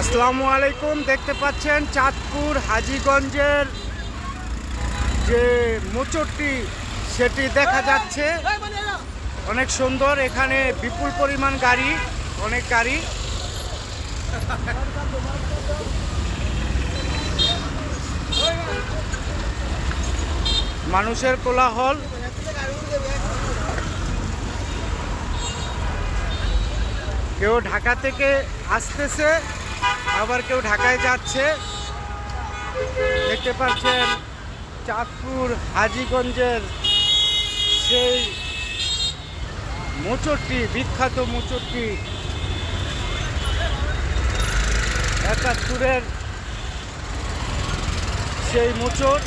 আসসালামু আলাইকুম, দেখতে পাচ্ছেন চাঁদপুর হাজিগঞ্জের যে মোচরটি, সেটি দেখা যাচ্ছে। অনেক সুন্দর, এখানে বিপুল পরিমাণ গাড়ি, অনেক গাড়ি। মানুষের কোলাহল। কেউ ঢাকা থেকে আসতেছে। আবার কেউ ঢাকায় যাচ্ছে। দেখতে পাচ্ছেন চাঁদপুর, হাজিগঞ্জের সেই মোচরটি বিখ্যাত মোচরটি একাত্তরের সেই মোচর